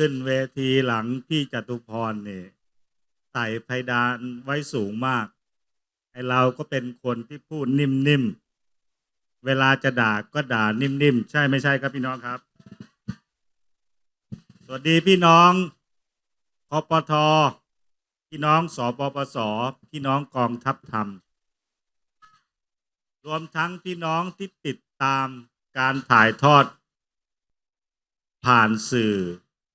ขึ้นเวทีหลังพี่จตุพรเนี่ยไต่ไพดานไว้สูงมาก ไอเราก็เป็นคนที่พูดนิ่มๆ เวลาจะด่าก็ด่านิ่มๆ ใช่ไม่ใช่ครับพี่น้องครับ สวัสดีพี่น้องคอปทพี่น้องสปปส พี่น้องกองทัพธรรม รวมทั้งพี่น้องที่ติดตามการถ่ายทอด ผ่านสื่อ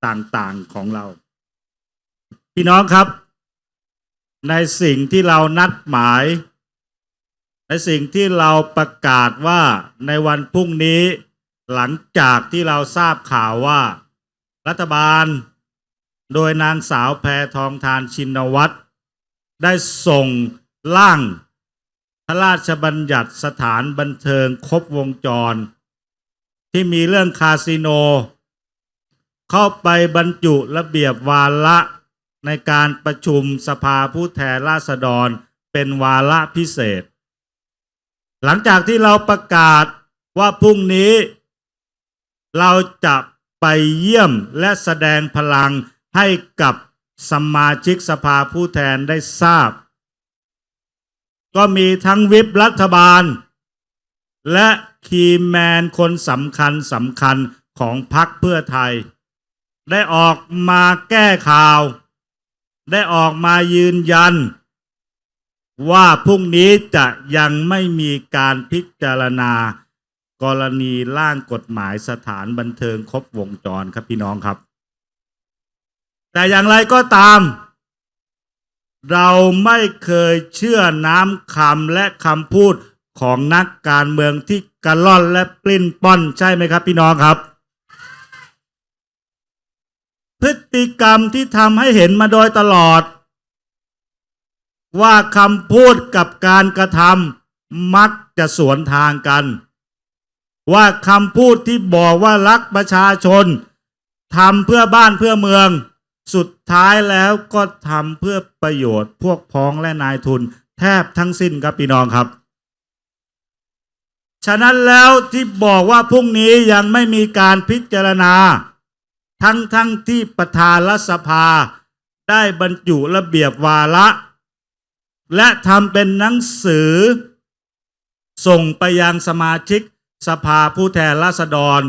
ต่างๆของเรา พี่น้องครับ ในสิ่งที่เรานัดหมาย ในสิ่งที่เราประกาศว่าในวันพรุ่งนี้หลังจากที่เราทราบข่าวว่า รัฐบาล โดยนางสาวแพทองทานชินวัตรได้ส่งร่าง พระราชบัญญัติสถานบันเทิงครบวงจร ที่มีเรื่องคาสิโน เข้าไปบรรจุระเบียบวาระในการประชุมสภาผู้แทนราษฎรเป็นวาระพิเศษ หลังจากที่เราประกาศว่าพรุ่งนี้ เราจะไปเยี่ยมและแสดงพลังให้กับสมาชิกสภาผู้แทนได้ทราบ ก็มีทั้งวิปรัฐบาล และคีแมนคนสำคัญสำคัญของพรรคเพื่อไทย ได้ออกมาแก้ข่าว ได้ออกมายืนยัน ว่าพรุ่งนี้จะยังไม่มีการพิจารณากรณีร่างกฎหมายสถานบันเทิงครบวงจรครับพี่น้องครับ แต่อย่างไรก็ตาม เราไม่เคยเชื่อน้ำคำและคำพูดของนักการเมืองที่กระล่อนและปลิ้นป้อนใช่ไหมครับพี่น้องครับ พฤติกรรมที่ทำให้เห็นมาโดยตลอด ว่าคำพูดกับการกระทำมักจะสวนทางกัน ว่าคำพูดที่บอกว่ารักประชาชนทำเพื่อบ้านเพื่อเมือง สุดท้ายแล้วก็ทำเพื่อประโยชน์พวกพ้องและนายทุน แทบทั้งสิ้นครับพี่น้องครับ ฉะนั้นแล้วที่บอกว่าพรุ่งนี้ยังไม่มีการพิจารณา ทั้งทั้งที่ประธานรัฐสภาได้บรรจุระเบียบวาระ และทำเป็นหนังสือ ส่งไปยังสมาชิกสภาผู้แทนราษฎร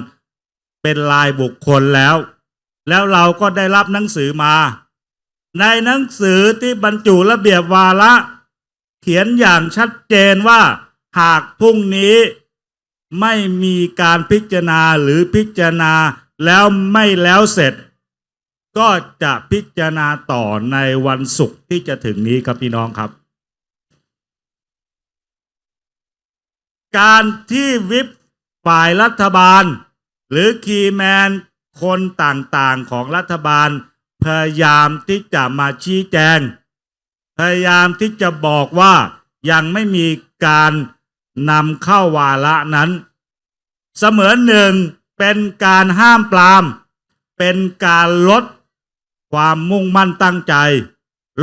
เป็นลายบุคคลแล้ว แล้วเราก็ได้รับหนังสือมา ในหนังสือที่บรรจุระเบียบวาระ เขียนอย่างชัดเจนว่าหากพรุ่งนี้ไม่มีการพิจารณาหรือพิจารณา แล้วไม่แล้วเสร็จ ก็จะพิจารณาต่อในวันศุกร์ที่จะถึงนี้ครับพี่น้องครับ การที่วิปฝ่ายรัฐบาล หรือคีแมนคนต่างๆของรัฐบาล พยายามที่จะมาชี้แจง พยายามที่จะบอกว่ายังไม่มีการนำเข้าวาระนั้น เสมือนหนึ่ง เป็นการห้ามปราม เป็นการลดความมุ่งมั่นตั้งใจ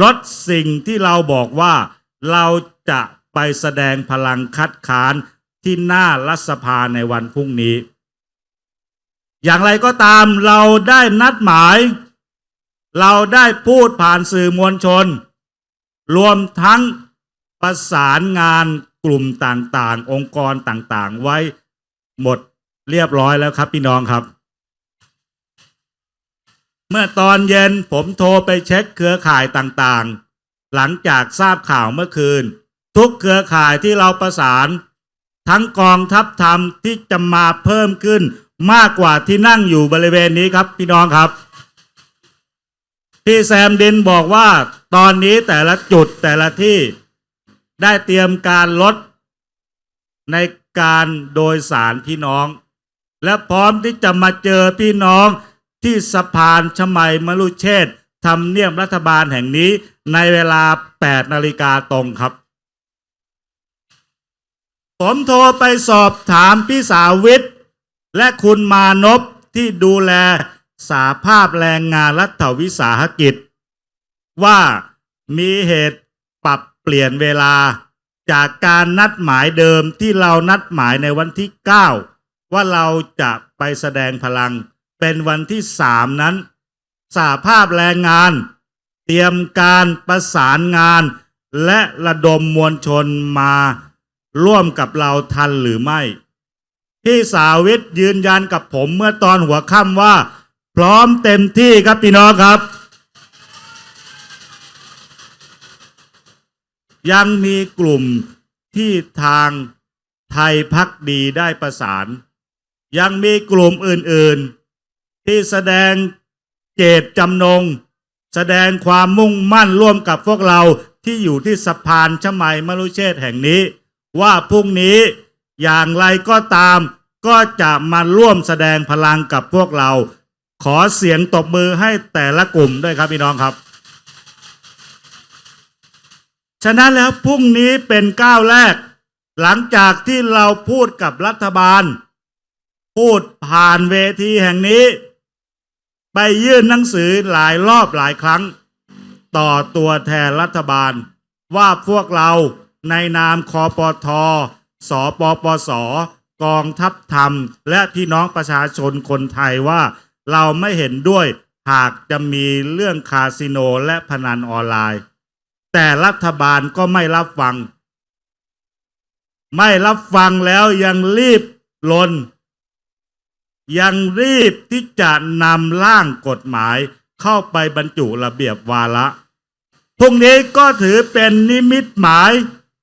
ลดสิ่งที่เราบอกว่าเราจะไปแสดงพลังคัดค้านที่หน้ารัฐสภาในวันพรุ่งนี้ อย่างไรก็ตามเราได้นัดหมาย เราได้พูดผ่านสื่อมวลชน รวมทั้งประสานงานกลุ่มต่างๆ องค์กรต่างๆ ไว้หมด เรียบร้อยแล้วครับพี่น้องครับ เมื่อตอนเย็นผมโทรไปเช็คเครือข่ายต่างๆ หลังจากทราบข่าวเมื่อคืน ทุกเครือข่ายที่เราประสาน ทั้งกองทัพธรรมที่จะมาเพิ่มขึ้นมากกว่าที่นั่งอยู่บริเวณนี้ครับพี่น้องครับ พี่แซมดินบอกว่าตอนนี้แต่ละจุดแต่ละที่ได้เตรียมการลดในการโดยสารพี่น้อง และพร้อมที่จะมาเจอพี่น้องที่สะพานชมัยมรุเชษทำเนียมรัฐบาลแห่งนี้ในเวลา 8 นาฬิกาตรงครับ ผมโทรไปสอบถามพี่สาวิทย์และคุณมานพที่ดูแลสาภาพแรงงานรัฐวิสาหกิจ ว่ามีเหตุปรับเปลี่ยนเวลาจากการนัดหมายเดิมที่เรานัดหมายในวันที่ 9 ว่าเราจะไปแสดงพลัง เป็นวันที่3นั้นสาภาพแรงงาน เตรียมการประสานงาน และระดมมวลชนมาร่วมกับเราทันหรือไม่ พี่สาวิตยืนยันกับผมเมื่อตอนหัวค่ำว่า พร้อมเต็มที่ครับพี่น้องครับ ยังมีกลุ่มที่ทางไทยพักดีได้ประสาน ยังมีกลุ่มอื่นๆ ที่แสดงเจตจำนง แสดงความมุ่งมั่นร่วมกับพวกเราที่อยู่ที่สะพานชมัยมรุเชษแห่งนี้ ว่าพรุ่งนี้อย่างไรก็ตาม ก็จะมาร่วมแสดงพลังกับพวกเรา ขอเสียงตบมือให้แต่ละกลุ่มด้วยครับพี่น้องครับ ฉะนั้นแล้วพรุ่งนี้เป็นก้าวแรก หลังจากที่เราพูดกับรัฐบาล พูดผ่านเวทีแห่งนี้ ไปยื่นหนังสือหลายรอบหลายครั้ง ต่อตัวแทนรัฐบาล ว่าพวกเราในนามคอปทสปปส กองทัพธรรม และพี่น้องประชาชนคนไทยว่าเราไม่เห็นด้วยหากจะมีเรื่องคาสิโนและพนันออนไลน์ แต่รัฐบาลก็ไม่รับฟัง ไม่รับฟังแล้วยังรีบลน ยังรีบที่จะนำร่างกฎหมายเข้าไปบรรจุระเบียบวาระพรุ่งนี้ก็ถือเป็นนิมิตหมาย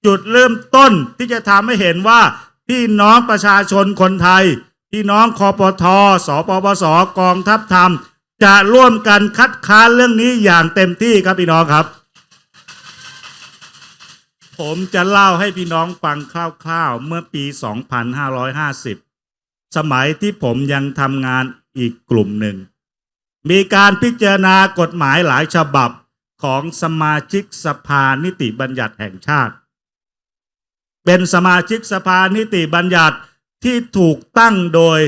จุดเริ่มต้นที่จะทำให้เห็นว่าพี่น้องประชาชนคนไทย พี่น้องคอปทอสปปสกองทัพธรรม จะร่วมกันคัดค้านเรื่องนี้อย่างเต็มที่ครับพี่น้องครับ ผมจะเล่าให้พี่น้องฟังคร่าวๆ เมื่อปี 2550 สมัยที่ผมยังทำงานอีกกลุ่มหนึ่ง มีการพิจารณากฎหมายหลายฉบับของสมาชิกสภานิติบัญญัติแห่งชาติ เป็นสมาชิกสภานิติบัญญัติที่ถูกตั้งโดย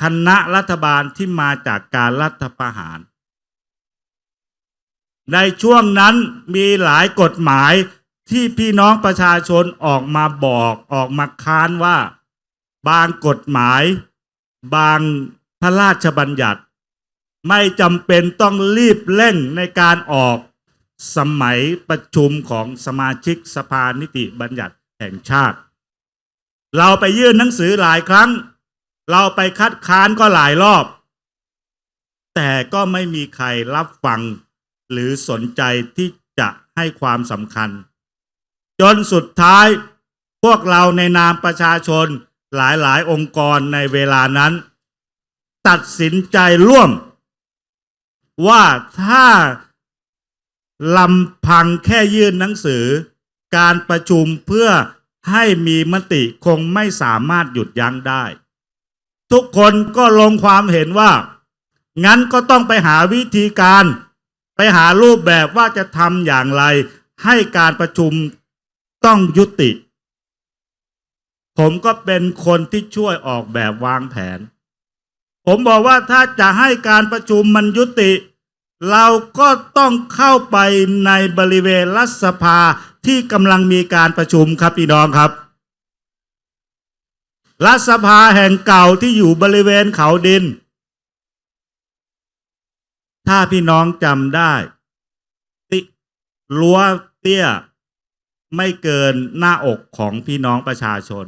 คณะรัฐบาลที่มาจากการรัฐประหาร ในช่วงนั้นมีหลายกฎหมายที่พี่น้องประชาชนออกมาบอกออกมาค้านว่า บางกฎหมาย บางพระราชบัญญัติ ไม่จำเป็นต้องรีบเร่งในการออกสมัยประชุมของสมาชิกสภานิติบัญญัติแห่งชาติ เราไปยื่นหนังสือหลายครั้ง เราไปคัดค้านก็หลายรอบ แต่ก็ไม่มีใครรับฟังหรือสนใจที่จะให้ความสำคัญ จนสุดท้ายพวกเราในนามประชาชน หลายๆองค์กรในเวลานั้น ตัดสินใจร่วม ว่าถ้าลำพังแค่ยื่นหนังสือ การประชุมเพื่อให้มีมติคงไม่สามารถหยุดยั้งได้ ทุกคนก็ลงความเห็นว่า งั้นก็ต้องไปหาวิธีการ ไปหารูปแบบว่าจะทำอย่างไร ให้การประชุมต้องยุติ ผมก็เป็นคนที่ช่วยออกแบบวางแผน ผมบอกว่าถ้าจะให้การประชุมมันยุติ เราก็ต้องเข้าไปในบริเวณรัฐสภาที่กำลังมีการประชุมครับพี่น้องครับ รัฐสภาแห่งเก่าที่อยู่บริเวณเขาดิน ถ้าพี่น้องจำได้ติรั้วเตี้ยไม่เกินหน้าอกของพี่น้องประชาชน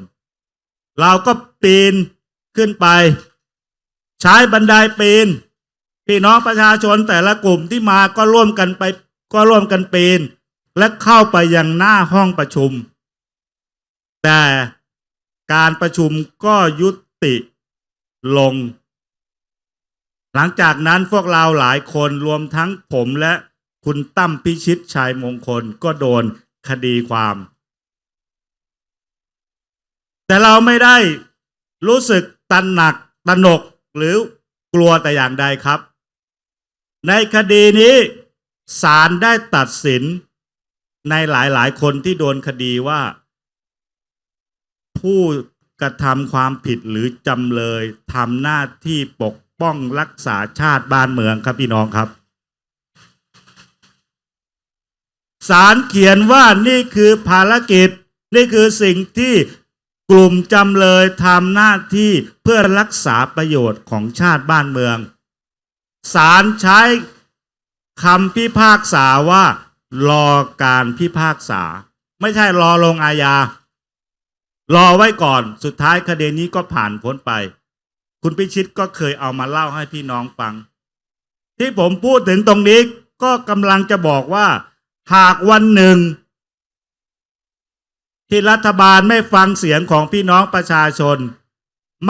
เราก็ปีนขึ้นไป ใช้บันไดปีน พี่น้องประชาชนแต่ละกลุ่มที่มาก็ร่วมกันไป ก็ร่วมกันปีน และเข้าไปยังหน้าห้องประชุม แต่การประชุมก็ยุติลง หลังจากนั้นพวกเราหลายคนรวมทั้งผมและคุณตั้มพิชิตชัยมงคลก็โดนคดีความ แต่เราไม่ได้รู้สึกตันหนักตระหนกหรือกลัวแต่อย่างใดครับ ในคดีนี้ศาลได้ตัดสินในหลายๆ คนที่โดนคดีว่า ผู้กระทำความผิดหรือจำเลยทำหน้าที่ปกป้องรักษาชาติบ้านเมืองครับพี่น้องครับศาลเขียนว่านี่คือภารกิจ นี่คือสิ่งที่ กลุ่มจำเลยทำหน้าที่เพื่อรักษาประโยชน์ของชาติบ้านเมืองศาลใช้คำพิพากษาว่า รอการพิพากษา ไม่ใช่รอลงอาญารอไว้ก่อนสุดท้ายคดีนี้ก็ผ่านพ้นไป คุณพิชิตก็เคยเอามาเล่าให้พี่น้องฟัง ที่ผมพูดถึงตรงนี้ก็กำลังจะบอกว่า หากวันหนึ่ง ที่รัฐบาลไม่ฟังเสียงของพี่น้องประชาชน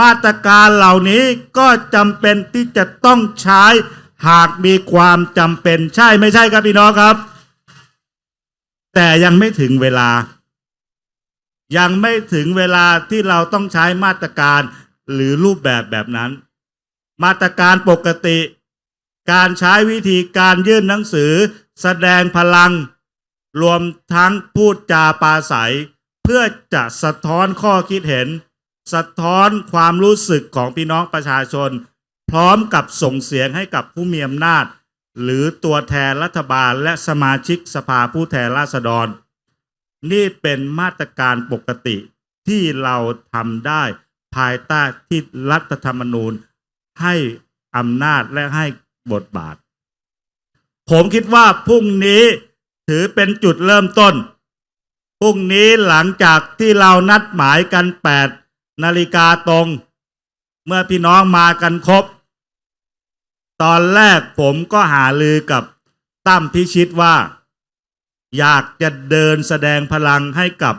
มาตรการเหล่านี้ก็จำเป็นที่จะต้องใช้หากมีความจำเป็นใช่ไม่ใช่ครับพี่น้องครับ แต่ยังไม่ถึงเวลา ยังไม่ถึงเวลาที่เราต้องใช้มาตรการหรือรูปแบบแบบนั้น มาตรการปกติ การใช้วิธีการยื่นหนังสือ แสดงพลัง รวมทั้งพูดจาปาศัย เพื่อจะสะท้อนข้อคิดเห็น สะท้อนความรู้สึกของพี่น้องประชาชน พร้อมกับส่งเสียงให้กับผู้มีอำนาจ หรือตัวแทนรัฐบาลและสมาชิกสภาผู้แทนราษฎร นี่เป็นมาตรการปกติที่เราทำได้ภายใต้ที่รัฐธรรมนูญให้อำนาจและให้บทบาท ผมคิดว่าพรุ่งนี้ถือเป็นจุดเริ่มต้น พรุ่งนี้หลังจากที่เรานัดหมายกัน8นาฬิกาตรง เมื่อพี่น้องมากันครบ ตอนแรกผมก็หาลือกับตั้มพิชิตว่า อยากจะเดินแสดงพลังให้กับ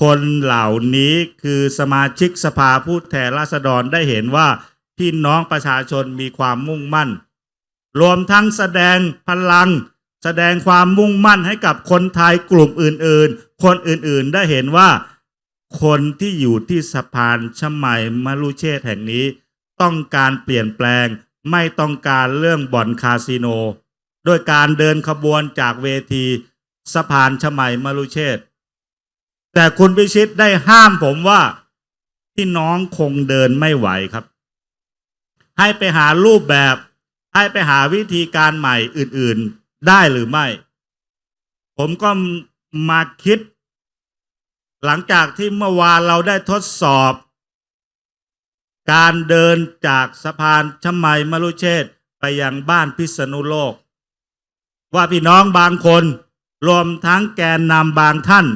คนเหล่านี้คือสมาชิกสภาผู้แทนราษฎรได้เห็นว่า พี่น้องประชาชนมีความมุ่งมั่น รวมทั้งแสดงพลัง แสดงความมุ่งมั่นให้กับคนไทยกลุ่มอื่นๆ คนอื่นๆได้เห็นว่า คนที่อยู่ที่สะพานชมัยมรุเชษแห่งนี้ ต้องการเปลี่ยนแปลงไม่ต้องการเรื่องบ่อนคาสิโน โดยการเดินขบวนจากเวทีสะพานชมัยมรุเชษแต่คุณพิชิตได้ห้ามผมว่าพี่น้องคงเดินไม่ไหวครับ ให้ไปหารูปแบบ ให้ไปหาวิธีการใหม่อื่นๆ ได้หรือไม่ ผมก็มาคิด หลังจากที่เมื่อวานเราได้ทดสอบ การเดินจากสะพานชมัยมรุเชษไปยังบ้านพิษณุโลก ว่าพี่น้องบางคน รวมทั้งแกนนำบางท่าน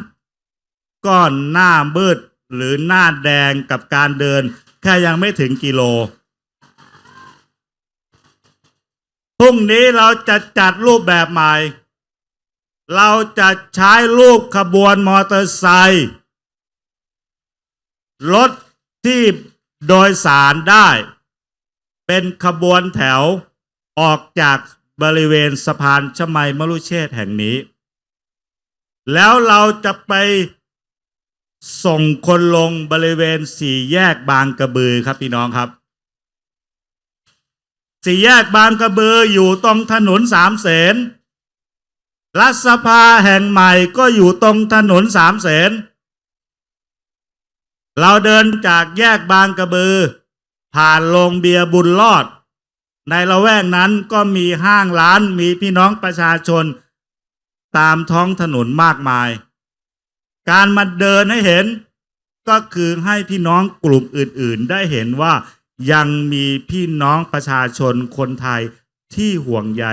ก็หน้ามืดหรือหน้าแดงกับการเดิน แค่ยังไม่ถึงกิโล พรุ่งนี้เราจะจัดรูปแบบใหม่ เราจะใช้รูปขบวนมอเตอร์ไซค์รถที่โดยสารได้ เป็นขบวนแถวออกจากบริเวณสะพานชมัยมรุเชษแห่งนี้ แล้วเราจะไปส่งคนลงบริเวณสี่แยกบางกระบือครับพี่น้องครับ สี่แยกบางกระบืออยู่ตรงถนนสามเสนรัฐสภาแห่งใหม่ก็อยู่ตรงถนนสามเสนเราเดินจากแยกบางกระบือ ผ่านโรงเบียร์บุญรอด ในละแวกนั้นก็มีห้างร้านมีพี่น้องประชาชน ตามท้องถนนมากมาย การมาเดินให้เห็นก็คือให้พี่น้องกลุ่มอื่นๆ ได้เห็นว่า ยังมีพี่น้องประชาชนคนไทยที่ห่วงใย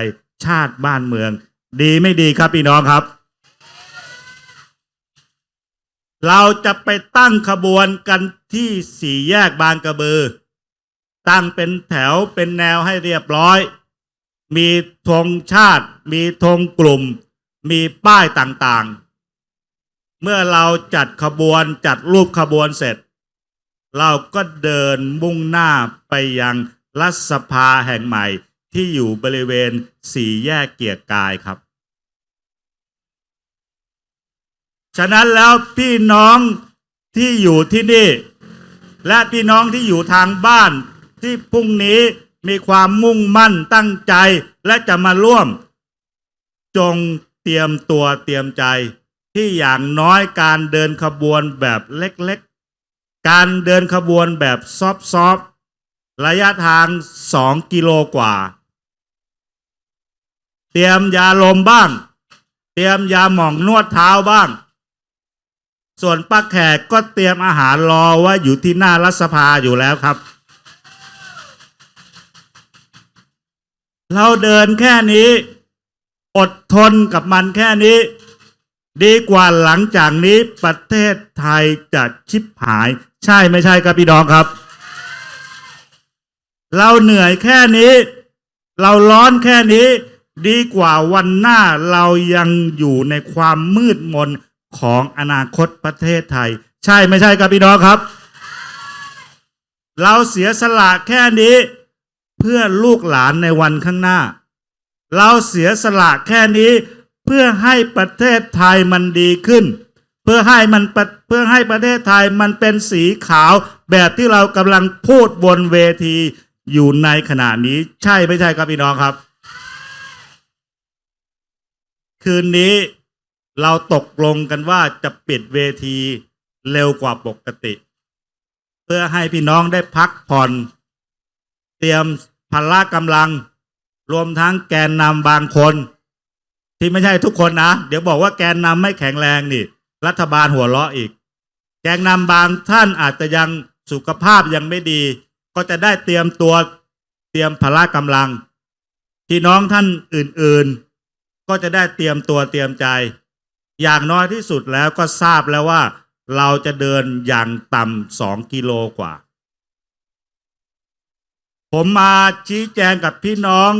ชาติบ้านเมือง ดีไม่ดีครับพี่น้องครับ เราจะไปตั้งขบวนกันที่สี่แยกบางกระบือ ตั้งเป็นแถวเป็นแนวให้เรียบร้อย มีธงชาติ มีธงกลุ่ม มีป้ายต่างๆ เมื่อเราจัดขบวนจัดรูปขบวนเสร็จ เราก็เดินมุ่งหน้าไปยังรัฐสภาแห่งใหม่ ที่อยู่บริเวณสี่แยกเกียรติกายครับ ฉะนั้นแล้วพี่น้องที่อยู่ที่นี่ และพี่น้องที่อยู่ทางบ้านที่พรุ่งนี้มีความมุ่งมั่นตั้งใจและจะมาร่วม จงเตรียมตัวเตรียมใจที่อย่างน้อยการเดินขบวนแบบเล็กๆ การเดินขบวนแบบซอฟๆระยะทางสองกิโลกว่า เตรียมยาลมบ้าง เตรียมยาหม่องนวดเท้าบ้าง ส่วนป้าแขกก็เตรียมอาหารรอว่าอยู่ที่หน้ารัฐสภาอยู่แล้วครับ เราเดินแค่นี้ อดทนกับมันแค่นี้ ดีกว่าหลังจากนี้ประเทศไทยจะชิบหาย ใช่ไม่ใช่ครับพี่น้องครับ เราเหนื่อยแค่นี้ เราร้อนแค่นี้ ดีกว่าวันหน้าเรายังอยู่ในความมืดมนของอนาคตประเทศไทย ใช่ไม่ใช่ครับพี่น้องครับ เราเสียสละแค่นี้ เพื่อลูกหลานในวันข้างหน้า เราเสียสละแค่นี้ เพื่อให้ประเทศไทยมันดีขึ้น เพื่อให้มันเพื่อให้ประเทศไทยมันเป็นสีขาวแบบที่เรากำลังพูดบนเวทีอยู่ในขณะนี้ ใช่ไม่ใช่ครับพี่น้องครับ คืนนี้เราตกลงกันว่าจะปิดเวทีเร็วกว่าปกติ เพื่อให้พี่น้องได้พักผ่อน เตรียมพละกำลัง รวมทั้งแกนนำบางคน ที่ไม่ใช่ทุกคนนะ เดี๋ยวบอกว่าแกนนำไม่แข็งแรงนี่ รัฐบาลหัวเราะอีก แกนนำบางท่านอาจจะยังสุขภาพยังไม่ดี ก็จะได้เตรียมตัวเตรียมพละกำลัง พี่น้องท่านอื่นๆ ก็จะได้เตรียมตัวเตรียมใจ อย่างน้อยที่สุดแล้วก็ทราบแล้วว่า เราจะเดินอย่างต่ำสองกิโลกว่า ผมมาชี้แจงกับพี่น้อง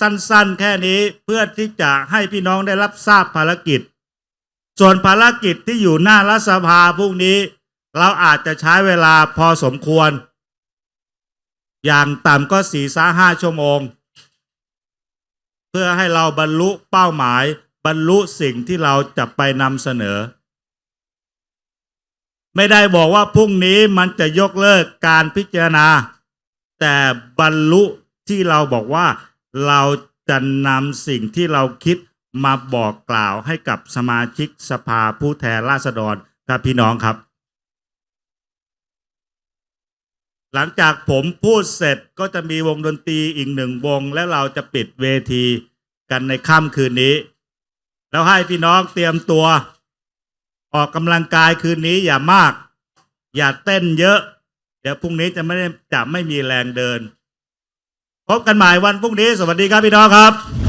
สั้นๆ แค่นี้เพื่อที่จะให้พี่น้องได้รับทราบภารกิจ ส่วนภารกิจที่อยู่หน้ารัฐสภาพรุ่งนี้ เราอาจจะใช้เวลาพอสมควร อย่างต่ำก็สี่สาห้าชั่วโมง เพื่อให้เราบรรลุเป้าหมายบรรลุสิ่งที่เราจะไปนำเสนอ ไม่ได้บอกว่าพรุ่งนี้มันจะยกเลิกการพิจารณา แต่บรรลุที่เราบอกว่าเราจะนำสิ่งที่เราคิด มาบอกกล่าวให้กับสมาชิกสภาผู้แทนราษฎรครับพี่น้องครับ หลังจากผมพูดเสร็จก็จะมีวงดนตรีอีกหนึ่งวง และเราจะปิดเวทีกันในค่ำคืนนี้ แล้วให้พี่น้องเตรียมตัว ออกกำลังกายคืนนี้อย่ามาก อย่าเต้นเยอะ เดี๋ยวพรุ่งนี้จะไม่ได้จะไม่มีแรงเดิน พบกันใหม่วันพรุ่งนี้ สวัสดีครับพี่น้องครับ